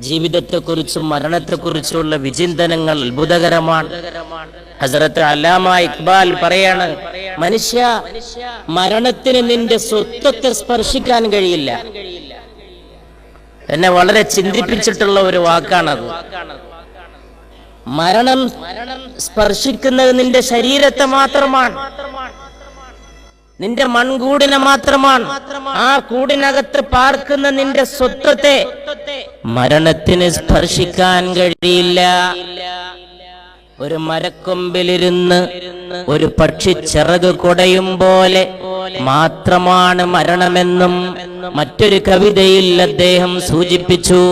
ജീവിതത്തെക്കുറിച്ചും മരണത്തെക്കുറിച്ചുമുള്ള വിചിന്തനങ്ങൾ അത്ഭുതകരമാണ്. ഹസരത്ത് അല്ലാമ ഇക്ബാൽ പറയാണ് മനുഷ്യ മരണത്തിന് നിന്റെ സ്വത്വത്തെ സ്പർശിക്കാൻ കഴിയില്ല. എന്നെ വളരെ ചിന്തിപ്പിച്ചിട്ടുള്ള ഒരു വാക്കാണത്. മരണം സ്പർശിക്കുന്നത് നിന്റെ ശരീരത്തെ മാത്രമാണ്. നിന്റെ മൺകൂടിനെ മാത്രമാണ്. ആ കൂടിനകത്ത് പാർക്കുന്ന നിന്റെ സ്വത്വത്തെ മരണത്തിന് സ്പർശിക്കാൻ കഴിയില്ല. ഒരു മരക്കൊമ്പിലിരുന്ന് ഒരു പക്ഷി ചിറക് കുടയും പോലെ മാത്രമാണ് മരണമെന്നും മറ്റൊരു കവിതയിൽ അദ്ദേഹം സൂചിപ്പിച്ചു.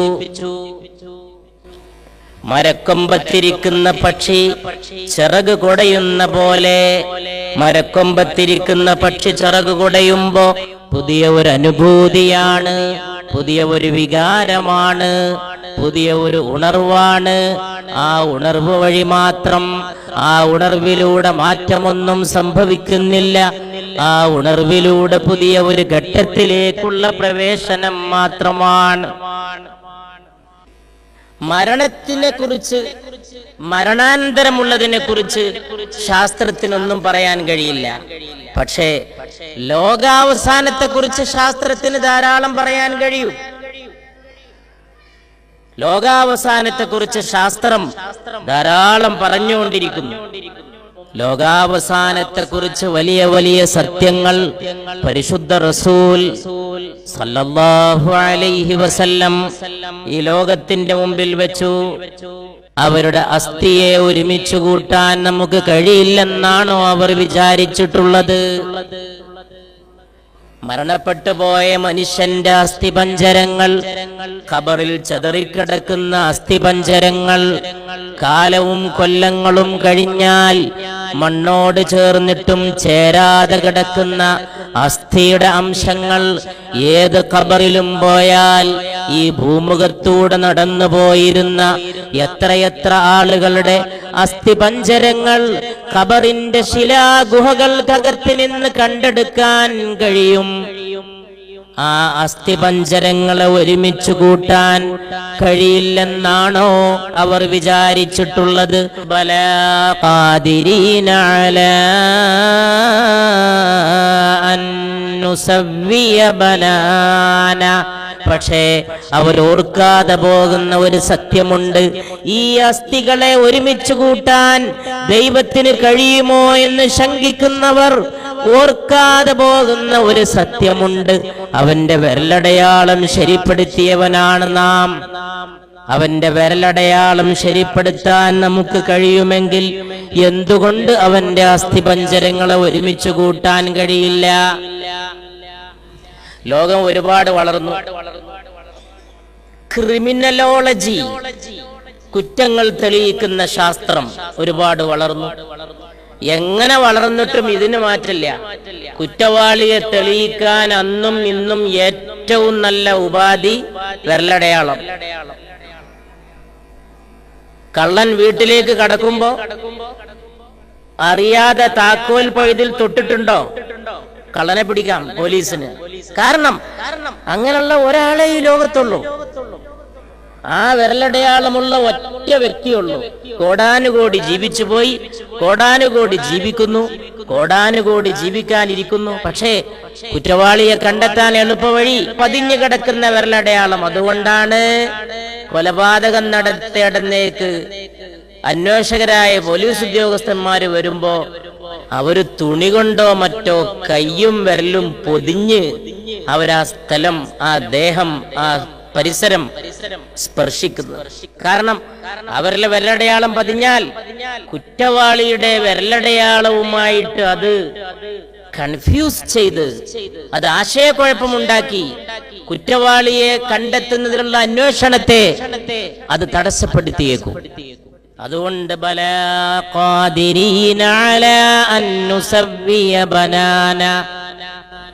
മരക്കൊമ്പത്തിരിക്കുന്ന പക്ഷി ചിറക് കുടയുന്ന പോലെ. മരക്കൊമ്പത്തിരിക്കുന്ന പക്ഷി ചിറക് കുടയുമ്പോ പുതിയ ഒരു അനുഭൂതിയാണ് പുതിയ ഒരു വികാരമാണ് പുതിയ ഒരു ഉണർവാണ്. ആ ഉണർവ് വഴി മാത്രം ആ ഉണർവിലൂടെ മാറ്റമൊന്നും സംഭവിക്കുന്നില്ല. ആ ഉണർവിലൂടെ പുതിയ ഒരു ഘട്ടത്തിലേക്കുള്ള പ്രവേശനം മാത്രമാണ്. മരണത്തിനെ കുറിച്ച് മരണാനന്തരമുള്ളതിനെ കുറിച്ച് ശാസ്ത്രത്തിനൊന്നും പറയാൻ കഴിയില്ല. പക്ഷേ ലോകാവസാനത്തെ കുറിച്ച് ശാസ്ത്രത്തിന് ധാരാളം പറയാൻ കഴിയും. ലോകാവസാനത്തെ കുറിച്ച് ശാസ്ത്രം ധാരാളം പറഞ്ഞുകൊണ്ടിരിക്കുന്നു. ലോകാവസാനത്തെ കുറിച്ച് വലിയ വലിയ സത്യങ്ങൾ പരിശുദ്ധ റസൂൽ സല്ലല്ലാഹു അലൈഹി വസല്ലം ഈ ലോകത്തിന്റെ മുമ്പിൽ വെച്ചു. അവരുടെ അസ്ഥിയെ ഒരുമിച്ച് കൂട്ടാൻ നമുക്ക് കഴിയില്ലെന്നാണോ അവർ വിചാരിച്ചിട്ടുള്ളത്? മരണപ്പെട്ടു പോയ മനുഷ്യന്റെ അസ്ഥിപഞ്ചരങ്ങൾ ഖബറിൽ ചതറിക്കിടക്കുന്ന അസ്ഥിപഞ്ചരങ്ങൾ കാലവും കൊല്ലങ്ങളും കഴിഞ്ഞാൽ മണ്ണോട് ചേർന്നിട്ടും ചേരാതെ കിടക്കുന്ന അസ്ഥിയുടെ അംശങ്ങൾ ഏത് ഖബറിലും പോയാൽ ഈ ഭൂമുഖത്തൂടെ നടന്നു പോയിരുന്ന എത്രയെത്ര ആളുകളുടെ അസ്ഥി അസ്ഥിപഞ്ചരങ്ങൾ ഖബറിന്റെ തകർത്തി നിന്ന് കണ്ടെടുക്കാൻ കഴിയും? ആ അസ്ഥിപഞ്ചരങ്ങളെ ഒരുമിച്ച് കൂട്ടാൻ കഴിയില്ലെന്നാണോ അവർ വിചാരിച്ചിട്ടുള്ളത്? ബലാകാതിരീനാല അന്നുസവ്വിയ ബലാന. പക്ഷേ അവർ ഓർക്കാതെ പോകുന്ന ഒരു സത്യമുണ്ട്. ഈ അസ്ഥികളെ ഒരുമിച്ച് കൂട്ടാൻ ദൈവത്തിന് കഴിയുമോ എന്ന് ശങ്കിക്കുന്നവർ ഓർക്കാതെ പോകുന്ന ഒരു സത്യമുണ്ട്. അവന്റെ വിരലടയാളം ശരിപ്പെടുത്തിയവനാണ് നാം. അവന്റെ വിരലടയാളം ശരിപ്പെടുത്താൻ നമുക്ക് കഴിയുമെങ്കിൽ എന്തുകൊണ്ട് അവന്റെ അസ്ഥിപഞ്ചരങ്ങളെ ഒരുമിച്ച് കൂട്ടാൻ കഴിയില്ല? ലോകം ഒരുപാട് വളർന്നു. ക്രിമിനലോളജി കുറ്റങ്ങൾ തെളിയിക്കുന്ന ശാസ്ത്രം ഒരുപാട് വളർന്നു. എങ്ങനെ വളർന്നിട്ടും ഇതിന് മാറ്റില്ല കുറ്റവാളിയെ തെളിയിക്കാൻ അന്നും ഇന്നും ഏറ്റവും നല്ല ഉപാധി വിരലടയാളം. കള്ളൻ വീട്ടിലേക്ക് കടക്കുമ്പോ അറിയാതെ താക്കോൽ പഴുതിൽ തൊട്ടിട്ടുണ്ടോ? കള്ളനെ പിടിക്കാം പോലീസിന്. കാരണം അങ്ങനെയുള്ള ഒരാളെ ഈ ലോകത്തുള്ളൂ. ആ വിരലടയാളമുള്ള ഒറ്റ വ്യക്തിയുള്ളൂ. കോടാനുകോടി ജീവിച്ചു പോയി കോടാനുകോടി ജീവിക്കുന്നു കോടാനുകോടി ജീവിക്കാനിരിക്കുന്നു. പക്ഷേ കുറ്റവാളിയെ കണ്ടെത്താൻ എളുപ്പവഴി പതിഞ്ഞു കിടക്കുന്ന വിരലടയാളം അതുകൊണ്ടാണ് കൊലപാതകം നടത്തിയടന്നേക്ക് അന്വേഷകരായ പോലീസ് ഉദ്യോഗസ്ഥന്മാര് വരുമ്പോ അവർ തുണി കൊണ്ടോ മറ്റോ കയ്യും വിരലും പൊതിഞ്ഞ് അവരാ സ്ഥലം ആ ദേഹം ആ പരിസരം സ്പർശിക്കുന്നത് കാരണം അവരിലെ വിരലടയാളം പതിഞ്ഞാൽ കുറ്റവാളിയുടെ വിരലടയാളവുമായിട്ട് അത് കൺഫ്യൂസ് ചെയ്ത് അത് ആശയക്കുഴപ്പമുണ്ടാക്കി കുറ്റവാളിയെ കണ്ടെത്തുന്നതിനുള്ള അന്വേഷണത്തെ അത് തടസ്സപ്പെടുത്തിയേക്കും. അതുകൊണ്ട് ബനാന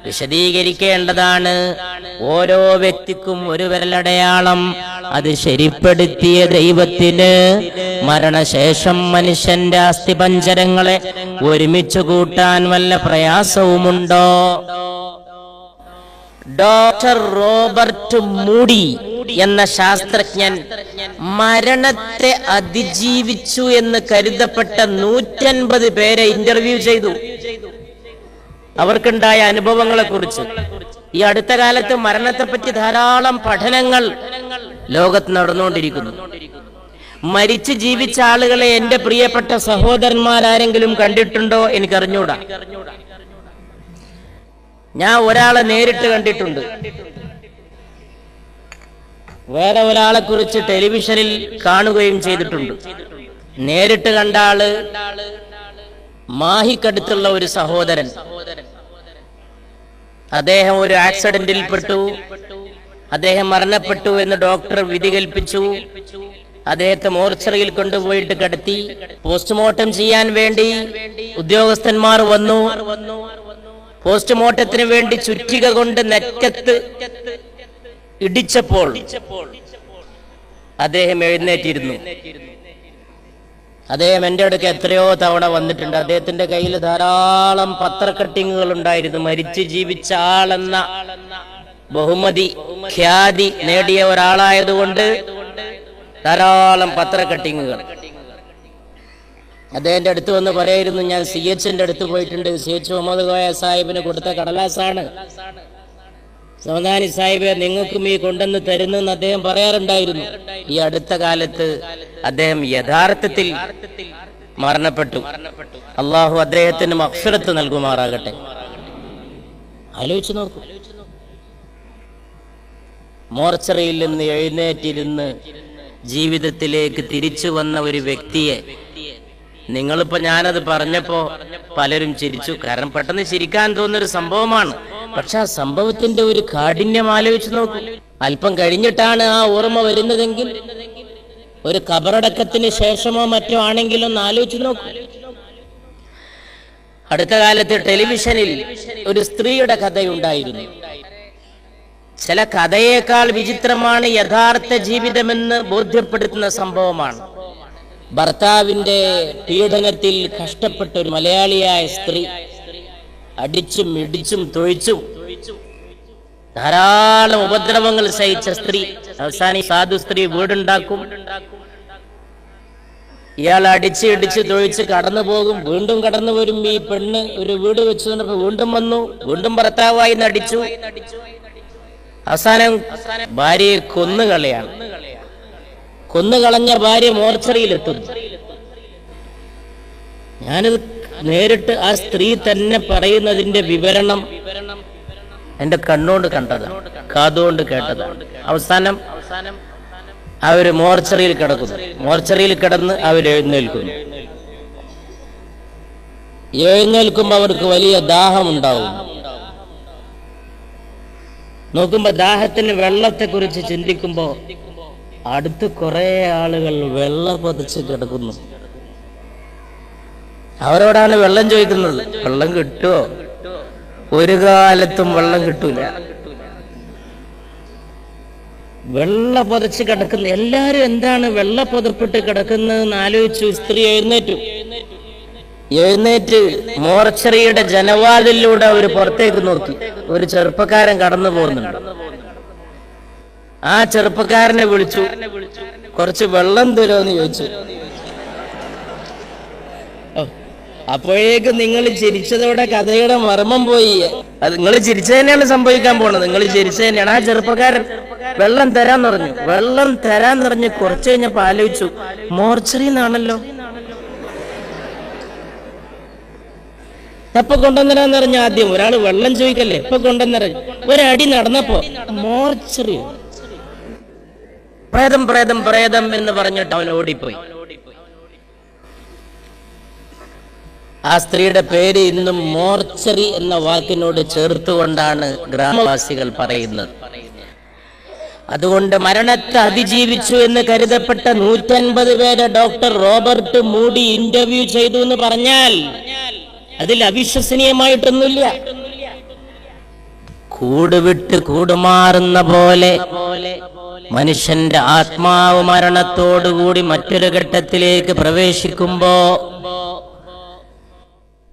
വിശദീകരിക്കേണ്ടതാണ്. ഓരോ വ്യക്തിക്കും ഒരു വിരലടയാളം. അത് ശരിപ്പെടുത്തിയ ദൈവത്തിന് മരണശേഷം മനുഷ്യന്റെ അസ്ഥിപഞ്ചരങ്ങളെ ഒരുമിച്ച് കൂട്ടാൻ വല്ല പ്രയാസവുമുണ്ടോ? ഡോക്ടർ റോബർട്ട് മൂടി എന്ന ശാസ്ത്രജ്ഞൻ മരണത്തെ അതിജീവിച്ചു എന്ന് കരുതപ്പെട്ട നൂറ്റൻപത് പേരെ ഇന്റർവ്യൂ ചെയ്തു. അവർക്കുണ്ടായ അനുഭവങ്ങളെ കുറിച്ച് ഈ അടുത്ത കാലത്ത് മരണത്തെപ്പറ്റി ധാരാളം പഠനങ്ങൾ ലോകത്ത് നടന്നുകൊണ്ടിരിക്കുന്നു. മരിച്ച് ജീവിച്ച ആളുകളെ എന്റെ പ്രിയപ്പെട്ട സഹോദരന്മാരാരെങ്കിലും കണ്ടിട്ടുണ്ടോ എനിക്കറിഞ്ഞൂടാ. ഞാൻ ഒരാളെ നേരിട്ട് കണ്ടിട്ടുണ്ട്. വേറെ ഒരാളെ കുറിച്ച് ടെലിവിഷനിൽ കാണുകയും ചെയ്തിട്ടുണ്ട്. നേരിട്ട് കണ്ട ആൾ മാഹിക്കടുത്തുള്ള ഒരു സഹോദരൻ. അദ്ദേഹം ഒരു ആക്സിഡന്റിൽ പെട്ടു അദ്ദേഹം മരണപ്പെട്ടു എന്ന് ഡോക്ടർ വിധി കൽപ്പിച്ചു അദ്ദേഹത്തെ മോർച്ചറിയിൽ കൊണ്ടുപോയിട്ട് കടത്തി. പോസ്റ്റ്മോർട്ടം ചെയ്യാൻ വേണ്ടി ഉദ്യോഗസ്ഥന്മാർ വന്നു. പോസ്റ്റ്മോർട്ടത്തിന് വേണ്ടി ചുറ്റിക കൊണ്ട് നെറ്റത്ത് ഇടിച്ചപ്പോൾ അദ്ദേഹം എഴുന്നേറ്റിരുന്നു. അദ്ദേഹം എന്റെ അടുക്ക് എത്രയോ തവണ വന്നിട്ടുണ്ട്. അദ്ദേഹത്തിന്റെ കയ്യിൽ ധാരാളം പത്രക്കട്ടിങ്ങുകൾ ഉണ്ടായിരുന്നു. മരിച്ചു ജീവിച്ച ആളെന്ന ബഹുമതി ഖ്യാതി നേടിയ ഒരാളായതുകൊണ്ട് ധാരാളം പത്രക്കട്ടിങ്ങുകൾ. അദ്ദേഹത്തിന്റെ അടുത്ത് വന്ന് പറയായിരുന്നു ഞാൻ സി എച്ചിന്റെ അടുത്ത് പോയിട്ടുണ്ട്. സി എച്ച് മുഹമ്മദ് കോയ സാഹിബിന് കൊടുത്ത കടലാസാണ്. സമദാനി സാഹിബെ നിങ്ങൾക്കും ഈ കൊണ്ടുവന്ന് തരുന്നെന്ന് അദ്ദേഹം പറയാറുണ്ടായിരുന്നു. ഈ അടുത്ത കാലത്ത് അദ്ദേഹം യഥാർത്ഥത്തിൽ മരണപ്പെട്ടു. അള്ളാഹു അദ്ദേഹത്തിന് അക്ഷരത്ത് നൽകുമാറാകട്ടെ. ആലോചിച്ചു നോക്കൂ. മോർച്ചറിയിൽ നിന്ന് എഴുന്നേറ്റിരുന്ന് ജീവിതത്തിലേക്ക് തിരിച്ചു വന്ന ഒരു വ്യക്തിയെ നിങ്ങളിപ്പോ ഞാനത് പറഞ്ഞപ്പോ പലരും ചിരിച്ചു. കാരണം പെട്ടെന്ന് ചിരിക്കാൻ തോന്നുന്ന ഒരു സംഭവമാണ്. പക്ഷെ ആ സംഭവത്തിന്റെ ഒരു കാഠിന്യം ആലോചിച്ച് നോക്കൂ. അല്പം കഴിഞ്ഞിട്ടാണ് ആ ഓർമ്മ വരുന്നതെങ്കിൽ ഒരു കബറടക്കത്തിന് ശേഷമോ മറ്റോ ആണെങ്കിലും ഒന്ന് ആലോചിച്ച് നോക്കൂ. അടുത്ത കാലത്ത് ടെലിവിഷനിൽ ഒരു സ്ത്രീയുടെ കഥയുണ്ടായിരുന്നു. ചില കഥയേക്കാൾ വിചിത്രമാണ് യഥാർത്ഥ ജീവിതമെന്ന് ബോധ്യപ്പെടുത്തുന്ന സംഭവമാണ്. ഭർത്താവിന്റെ പീഡനത്തിൽ കഷ്ടപ്പെട്ട ഒരു മലയാളിയായ സ്ത്രീ അടിച്ചും ഇടിച്ചും തൊഴിച്ചും ധാരാളം ഉപദ്രവങ്ങൾ സഹിച്ച സ്ത്രീ അവസാനി സാധു സ്ത്രീ വീടുണ്ടാക്കും. ഇയാൾ അടിച്ച് ഇടിച്ച് തൊഴിച്ച് കടന്നു പോകും. വീണ്ടും കടന്നു വരും. ഈ പെണ്ണ് ഒരു വീട് വെച്ചു തന്നപ്പോ വീണ്ടും വന്നു. വീണ്ടും ഭർത്താവായി നടിച്ചു. അവസാനം ഭാര്യയെ കൊന്നുകളയാണ്. കൊന്നുകളഞ്ഞ ഭാര്യ മോർച്ചറിയിലെത്തുന്നു. ഞാനിത് നേരിട്ട് ആ സ്ത്രീ തന്നെ പറയുന്നതിന്റെ വിവരണം എന്റെ കണ്ണുകൊണ്ട് കണ്ടതാണ് കാതുകൊണ്ട് കേട്ടതാണ് അവസാനം അവർ മോർച്ചറിയിൽ കിടക്കുന്നു. മോർച്ചറിയിൽ കിടന്ന് അവർ എഴുന്നേൽക്കുന്നു. എഴുന്നേൽക്കുമ്പോൾ അവർക്ക് വലിയ ദാഹം ഉണ്ടാവും. നോക്കുമ്പോ ദാഹത്തിന് വെള്ളത്തെ കുറിച്ച് ചിന്തിക്കുമ്പോ അടുത്ത് കുറെ ആളുകൾ വെള്ളം പതിച്ച് കിടക്കുന്നു. അവരോടാണ് വെള്ളം ചോദിക്കുന്നത്. വെള്ളം കിട്ടുമോ ഒരു കാലത്തും വെള്ളം കിട്ടൂല. വെള്ള പൊതച്ച് കിടക്കുന്ന എല്ലാരും എന്താണ് വെള്ള പുതപ്പിട്ട് കിടക്കുന്നതെന്ന് ആലോചിച്ചു സ്ത്രീ എഴുന്നേറ്റു. എഴുന്നേറ്റ് മോർച്ചറിയുടെ ജനവാതിലൂടെ അവർ പുറത്തേക്ക് നോക്കി. ഒരു ചെറുപ്പക്കാരൻ കടന്നു പോകുന്നുണ്ട്. ആ ചെറുപ്പക്കാരനെ വിളിച്ചു. കുറച്ച് വെള്ളം തരുമെന്ന് ചോദിച്ചു. അപ്പോഴേക്കും നിങ്ങൾ ചിരിച്ചതോടെ കഥയുടെ മർമ്മം പോയി. അത് നിങ്ങൾ ചിരിച്ചു തന്നെയാണ് സംഭവിക്കാൻ പോണത്. നിങ്ങൾ ചിരിച്ചു തന്നെയാണ്. ആ ചെറുപ്പക്കാരൻ വെള്ളം തരാൻ പറഞ്ഞു. വെള്ളം തരാൻ പറഞ്ഞ് കുറച്ച് കഴിഞ്ഞപ്പോ ആലോചിച്ചു മോർച്ചറി എന്നാണല്ലോ എപ്പൊ കൊണ്ടുവന്നരാന്ന് ആദ്യം? ഒരാൾ വെള്ളം ചോദിക്കല്ലേ? എപ്പൊ കൊണ്ടുവന്നറിഞ്ഞു ഒരടി നടന്നപ്പോ മോർച്ചറി പ്രേതം പ്രേതം പ്രേതം എന്ന് പറഞ്ഞിട്ട് അവൻ ഓടിപ്പോയി. ആ സ്ത്രീയുടെ പേര് ഇന്നും മോർച്ചറി എന്ന വാക്കിനോട് ചേർത്തുകൊണ്ടാണ് ഗ്രാമവാസികൾ പറയുന്നത്. അതുകൊണ്ട് മരണത്തെ അതിജീവിച്ചു എന്ന് കരുതപ്പെട്ട നൂറ്റൻപത് പേരെ ഡോക്ടർ റോബർട്ട് മൂടി ഇന്റർവ്യൂ ചെയ്തു എന്ന് പറഞ്ഞാൽ അതിൽ അവിശ്വസനീയമായിട്ടൊന്നുമില്ല. കൂടുവിട്ട് കൂടുമാറുന്ന പോലെ മനുഷ്യന്റെ ആത്മാവ് മരണത്തോടുകൂടി മറ്റൊരു ഘട്ടത്തിലേക്ക് പ്രവേശിക്കുമ്പോ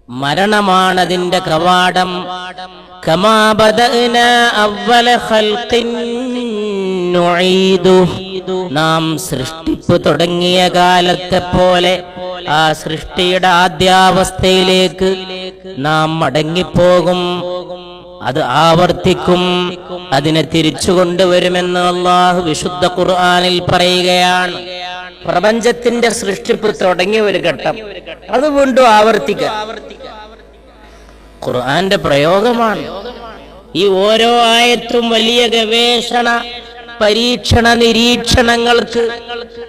മരണമാണതിന്റെ കവാടം. നാം സൃഷ്ടിപ്പ് തുടങ്ങിയ കാലത്തെ പോലെ ആ സൃഷ്ടിയുടെ ആദ്യാവസ്ഥയിലേക്ക് നാം മടങ്ങിപ്പോകും. അത് ആവർത്തിക്കും അതിനെ തിരിച്ചു കൊണ്ടുവരുമെന്ന് അള്ളാഹു വിശുദ്ധ ഖുർആാനിൽ പറയുകയാണ്. പ്രപഞ്ചത്തിന്റെ സൃഷ്ടിപ്പ് തുടങ്ങിയ ഒരു ഘട്ടം. അത് വീണ്ടും ആവർത്തിക്കുക ഖുർആന്റെ പ്രയോഗമാണ്. ഈ ഓരോ ആയത്തും വലിയ ഗവേഷണ പരീക്ഷണ നിരീക്ഷണങ്ങൾക്ക്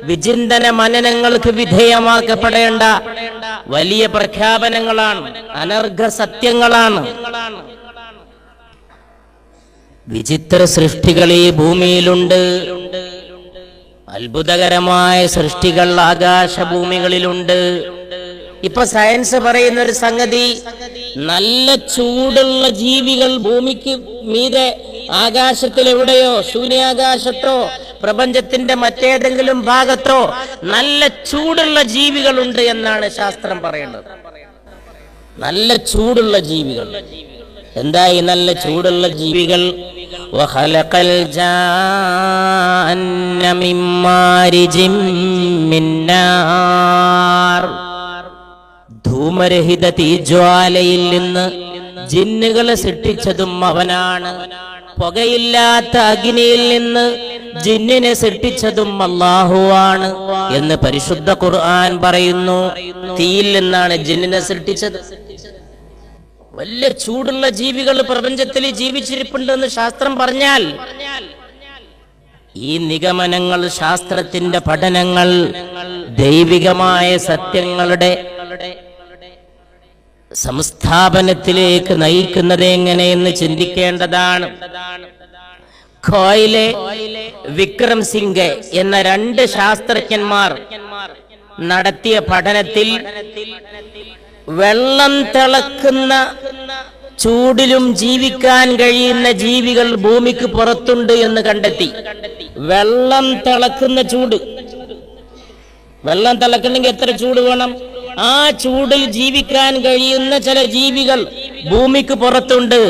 വിചിന്തന മനനങ്ങൾക്ക് വിധേയമാക്കപ്പെടേണ്ട വലിയ പ്രഖ്യാപനങ്ങളാണ് അനർഘ സത്യങ്ങളാണ്. വിചിത്ര സൃഷ്ടികൾ ഈ ഭൂമിയിലുണ്ട്. അത്ഭുതകരമായ സൃഷ്ടികൾ ആകാശഭൂമികളിലുണ്ട്. ഇപ്പൊ സയൻസ് പറയുന്ന ഒരു സംഗതി നല്ല ചൂടുള്ള ജീവികൾ ഭൂമിക്ക് മീതെ ആകാശത്തിലെവിടെയോ ശൂന്യാകാശത്തോ പ്രപഞ്ചത്തിന്റെ മറ്റേതെങ്കിലും ഭാഗത്തോ നല്ല ചൂടുള്ള ജീവികളുണ്ട് എന്നാണ് ശാസ്ത്രം പറയുന്നത്. നല്ല ചൂടുള്ള ജീവികൾ. എന്തായി നല്ല ചൂടുള്ള ജീവികൾ? وخلق الجان من مارج من نار ധൂമരഹിത തീജ്വാലയിൽ നിന്ന് ജിന്നുകളെ സൃഷ്ടിച്ചതും അവനാണ് പുകയില്ലാത്ത അഗ്നിയിൽ നിന്ന് ജിന്നിനെ സൃഷ്ടിച്ചതും അള്ളാഹുവാണ് എന്ന് പരിശുദ്ധ ഖുർആൻ പറയുന്നു തീയിൽ നിന്നാണ് ജിന്നിനെ സൃഷ്ടിച്ചത് വലിയ ചൂടുള്ള ജീവികൾ പ്രപഞ്ചത്തിൽ ജീവിച്ചിരിപ്പുണ്ടെന്ന് ശാസ്ത്രം പറഞ്ഞാൽ ഈ നിഗമനങ്ങൾ ശാസ്ത്രത്തിന്റെ പഠനങ്ങൾ ദൈവികമായ സത്യങ്ങളുടെ സംസ്ഥാപനത്തിലേക്ക് നയിക്കുന്നത് എങ്ങനെയെന്ന് ചിന്തിക്കേണ്ടതാണ്. ഖോയിലെ വിക്രം സിംഗ് എന്ന രണ്ട് ശാസ്ത്രജ്ഞന്മാർ നടത്തിയ പഠനത്തിൽ വെള്ളം തിളക്കുന്ന ചൂടിലും ജീവിക്കാൻ കഴിയുന്ന ജീവികൾ ഭൂമിക്ക് പുറത്തുണ്ട് എന്ന് കണ്ടെത്തി വെള്ളം തിളക്കുന്ന ചൂട് വെള്ളം തിളക്കണമെങ്കിൽ എത്ര ചൂട് വേണം ആ ചൂടിൽ ജീവിക്കാൻ കഴിയുന്ന ചില ജീവികൾ ഭൂമിക്ക് പുറത്തുണ്ട്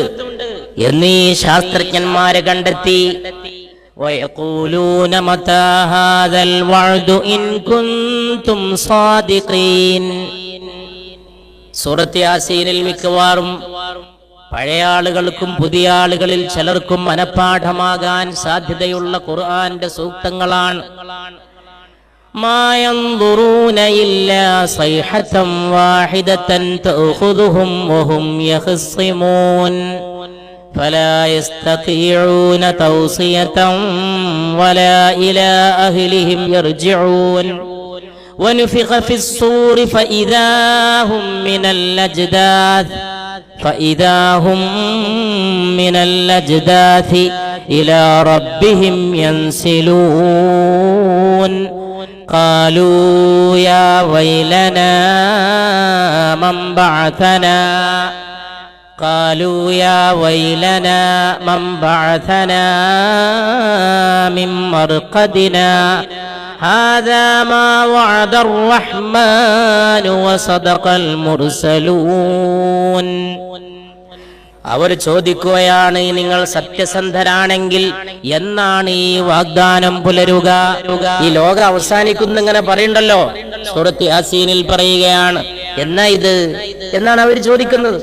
എന്നീ ശാസ്ത്രജ്ഞന്മാരെ കണ്ടെത്തി ويقولون متى هذا الوعد إن كنتم صادقين സൂറത്ത് യാസീനിൽ മിക്കവാറും പഴയ ആളുകൾക്കും പുതിയ ആളുകളിൽ ചിലർക്കും മനഃപ്പാഠമാകാൻ സാധ്യതയുള്ള ഖുർആന്റെ സൂക്തങ്ങളാണ്. ما ونفخ في الصور فإذا هم من الأجداث فإذا هم من الأجداث إلى ربهم ينسلون. قالوا يا ويلنا من بعثنا؟ قالوا يا ويلنا من بعثنا من مرقدنا؟ هذا ما وعد الرحمن وصدق المرسلون അവർ ചോദിക്കുകയാണ് നിങ്ങൾ സത്യസന്ധരാണെങ്കിൽ എന്നാണ് ഈ വാഗ്ദാനം പുലരുക ഈ ലോകം അവസാനിക്കുന്നിങ്ങനെ പറയണ്ടല്ലോ സുഹൃത്ത് യാസീനിൽ പറയുകയാണ് എന്നാ ഇത് എന്നാണ് അവർ ചോദിക്കുന്നത്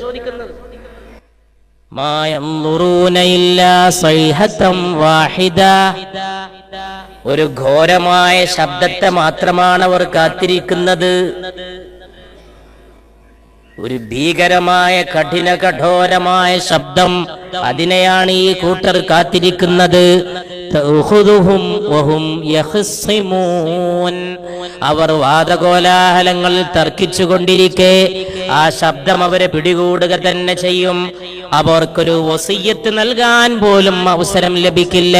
ما ينظرون إلا صيحة واحدة ഒരു ഘോരമായ ശബ്ദത്തെ മാത്രമാണ് അവർ കാത്തിരിക്കുന്നത്. ഒരു ഭീകരമായ കഠിന കഠോരമായ ശബ്ദം അതിനെയാണ് ഈ കൂട്ടർ കാത്തിരിക്കുന്നത്. അവർ വാദകോലാഹലങ്ങൾ തർക്കിച്ചുകൊണ്ടിരിക്കെ ആ ശബ്ദം അവരെ പിടികൂടുക തന്നെ ചെയ്യും. അവർക്കൊരു വസീയത്ത് നൽകാൻ പോലും അവസരം ലഭിക്കില്ല.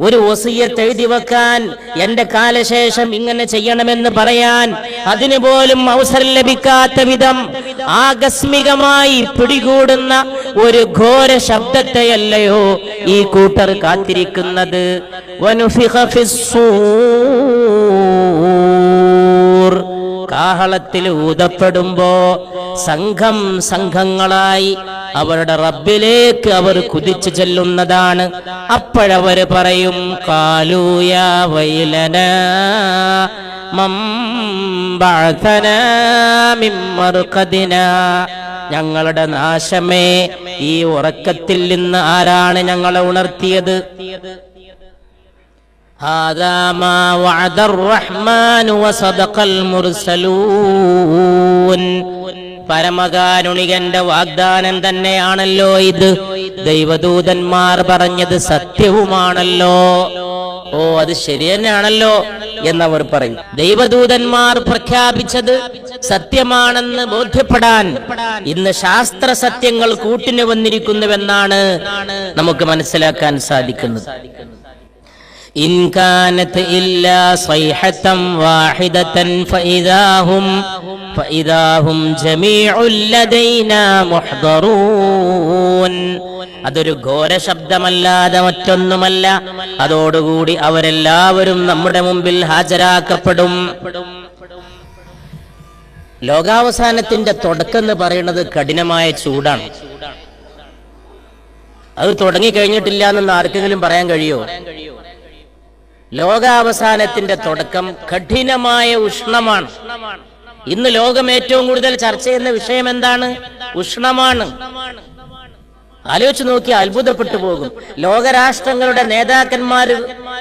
ഒരു വസീയത്ത് എഴുതി വെക്കാൻ എന്റെ കാലശേഷം ഇങ്ങനെ ചെയ്യണമെന്ന് പറയാൻ അതിനു പോലും അവസരം ലഭിക്കാത്ത വിധം ആകസ്മികമായി പിടികൂടുന്ന ഒരു ഘോര ശബ്ദത്തെയല്ലയോ ഈ കൂട്ടർ കാത്തിരിക്കുന്നത്. കാഹളത്തിൽ ഊതപ്പെടുമ്പോ സംഘം സംഘങ്ങളായി അവരുടെ റബ്ബിലേക്ക് അവർ കുതിച്ചു ചെല്ലുന്നതാണ് അപ്പോഴവര് പറയും കാലൂയ വൈലന ഞങ്ങളുടെ നാശമേ ഈ ഉറക്കത്തിൽ നിന്ന് ആരാണ് ഞങ്ങളെ ഉണർത്തിയത് هذا ما وعد الرحمن وصدق المرسلون പരമകാരുണികന്റെ വാഗ്ദാനം തന്നെയാണല്ലോ ഇത്. ദൈവദൂതന്മാർ പറഞ്ഞത് സത്യവുമാണല്ലോ. ഓ അത് ശരി തന്നെയാണല്ലോ എന്നവർ പറയും. ദൈവദൂതന്മാർ പ്രഖ്യാപിച്ചത് സത്യമാണെന്ന് ബോധ്യപ്പെടാൻ ഇന്ന് ശാസ്ത്ര സത്യങ്ങൾ കൂട്ടിന് വന്നിരിക്കുന്നുവെന്നാണ് നമുക്ക് മനസ്സിലാക്കാൻ സാധിക്കുന്നത്. إن كانت إلا صيحة واحدة فإذا هم فإذا هم جميع لدينا محضرون അതൊരു ഘോര ശബ്ദമല്ലാതെ മറ്റൊന്നുമല്ല അതോടുകൂടി അവരെല്ലാവരും നമ്മുടെ മുമ്പിൽ ഹാജരാക്കപ്പെടും ലോകാവസാനത്തിന്റെ തുടക്കം എന്ന് പറയുന്നത് കഠിനമായ ചൂടാണ് അത് തുടങ്ങി കഴിഞ്ഞിട്ടില്ല എന്ന് ആർക്കെങ്കിലും പറയാൻ കഴിയോ ലോകാവസാനത്തിന്റെ തുടക്കം കഠിനമായ ഉഷ്ണമാണ്. ഇന്ന് ലോകം ഏറ്റവും കൂടുതൽ ചർച്ച ചെയ്യുന്ന വിഷയം എന്താണ്? ഉഷ്ണമാണ്. ആലോചിച്ചു നോക്കി അത്ഭുതപ്പെട്ടു പോകും. ലോകരാഷ്ട്രങ്ങളുടെ നേതാക്കന്മാർ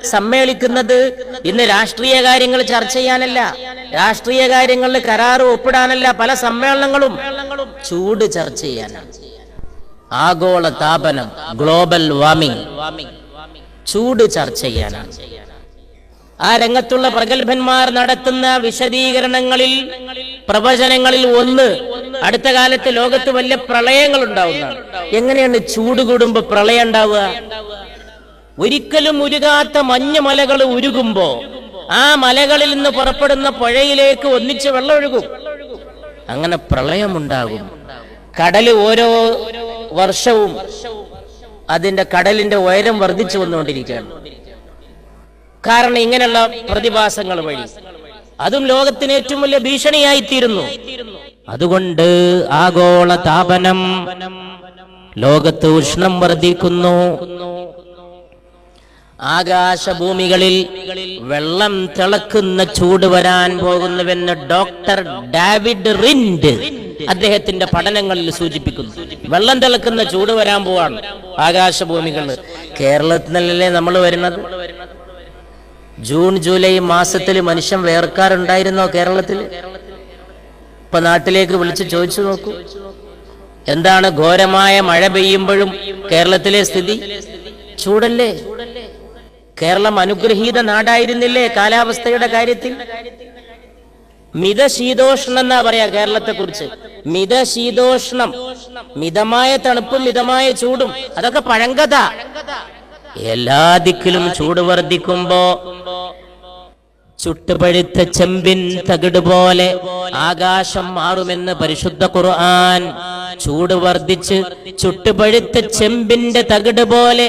സമ്മേളിക്കുന്നത് ഇന്ന് രാഷ്ട്രീയ കാര്യങ്ങൾ ചർച്ച ചെയ്യാനല്ല. രാഷ്ട്രീയ കാര്യങ്ങളിൽ കരാറ് ഒപ്പിടാനല്ല പല സമ്മേളനങ്ങളും ചൂട് ചർച്ച ചെയ്യാനാണ്. ആഗോള താപനം ഗ്ലോബൽ വാമിംഗ് ചൂട് ചർച്ച ചെയ്യാനാണ്. ആ രംഗത്തുള്ള പ്രഗത്ഭന്മാർ നടത്തുന്ന വിശദീകരണങ്ങളിൽ പ്രവചനങ്ങളിൽ ഒന്ന് അടുത്ത കാലത്ത് ലോകത്ത് വലിയ പ്രളയങ്ങൾ ഉണ്ടാവുന്നതാണ് എങ്ങനെയാണ് ചൂട് കൂടുമ്പോ പ്രളയം ഉണ്ടാവുക? ഒരിക്കലും ഉരുകാത്ത മഞ്ഞ മലകൾ ഉരുകുമ്പോ ആ മലകളിൽ നിന്ന് പുറപ്പെടുന്ന പുഴയിലേക്ക് ഒന്നിച്ച് വെള്ളം ഒഴുകും. അങ്ങനെ പ്രളയമുണ്ടാകും. കടൽ ഓരോ വർഷവും അതിന്റെ കടലിന്റെ ഉയരം വർദ്ധിച്ചു വന്നുകൊണ്ടിരിക്കുകയാണ്. കാരണം ഇങ്ങനെയുള്ള പ്രതിഭാസങ്ങൾ വഴി. അതും ലോകത്തിന് ഏറ്റവും വലിയ ഭീഷണിയായി തീരുന്നു അതുകൊണ്ട് ആഗോള താപനം ലോകത്ത് ഉഷ്ണം വർദ്ധിക്കുന്നു. ആകാശഭൂമികളിൽ വെള്ളം തിളക്കുന്ന ചൂട് വരാൻ പോകുന്നുവെന്ന് ഡോക്ടർ ഡാവിഡ് റിൻഡ് അദ്ദേഹത്തിന്റെ പഠനങ്ങളിൽ സൂചിപ്പിക്കുന്നു. വെള്ളം തിളക്കുന്ന ചൂട് വരാൻ പോവാണ് ആകാശഭൂമികളിൽ കേരളത്തിലല്ലേ നമ്മൾ വരുന്നത്? ജൂൺ ജൂലൈ മാസത്തിൽ മനുഷ്യൻ വേർക്കാറുണ്ടായിരുന്നോ കേരളത്തിൽ? ഇപ്പൊ നാട്ടിലേക്ക് വിളിച്ച് ചോദിച്ചു നോക്കൂ. എന്താണ് ഘോരമായ മഴ പെയ്യുമ്പോഴും കേരളത്തിലെ സ്ഥിതി? ചൂടല്ലേ? കേരളം അനുഗ്രഹീത നാടായിരുന്നില്ലേ കാലാവസ്ഥയുടെ കാര്യത്തിൽ? മിതശീതോഷ്ണം എന്നാ പറയാ കേരളത്തെ കുറിച്ച് മിതശീതോഷ്ണം. മിതമായ തണുപ്പും മിതമായ ചൂടും. അതൊക്കെ പഴങ്കഥ. എല്ലാ ദിക്കിലും ചൂട് വർദ്ധിക്കുമ്പോ ചുട്ടുപഴുത്ത ചെമ്പിൻ തകിട് പോലെ ആകാശം മാറുമെന്ന് പരിശുദ്ധ ഖുർആൻ ചൂട് വർദ്ധിച്ച് ചുട്ടുപഴുത്ത ചെമ്പിന്റെ തകിട് പോലെ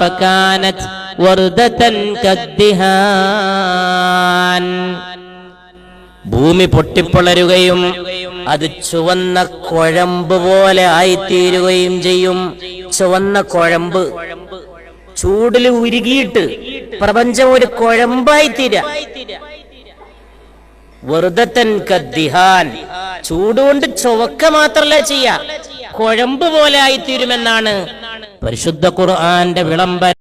ഫകാനത് വർദതൻ കദ്ദിഹാൻ ഭൂമി പൊട്ടിപ്പളരുകയും അത് ചുവന്ന കുഴമ്പ് പോലെ ആയിത്തീരുകയും ചെയ്യും. ചുവന്ന കുഴമ്പ് ചൂടിൽ ഉരുകിയിട്ട് പ്രപഞ്ചം ഒരു കുഴമ്പായി തീര തൻ കദ്ദിഹാൻ ചൂടുകൊണ്ട് ചുവക്ക മാത്രല്ല ചെയ്യ. കുഴമ്പ് പോലെ ആയിത്തീരുമെന്നാണ് പരിശുദ്ധ ഖുർആന്റെ വിളംബരം.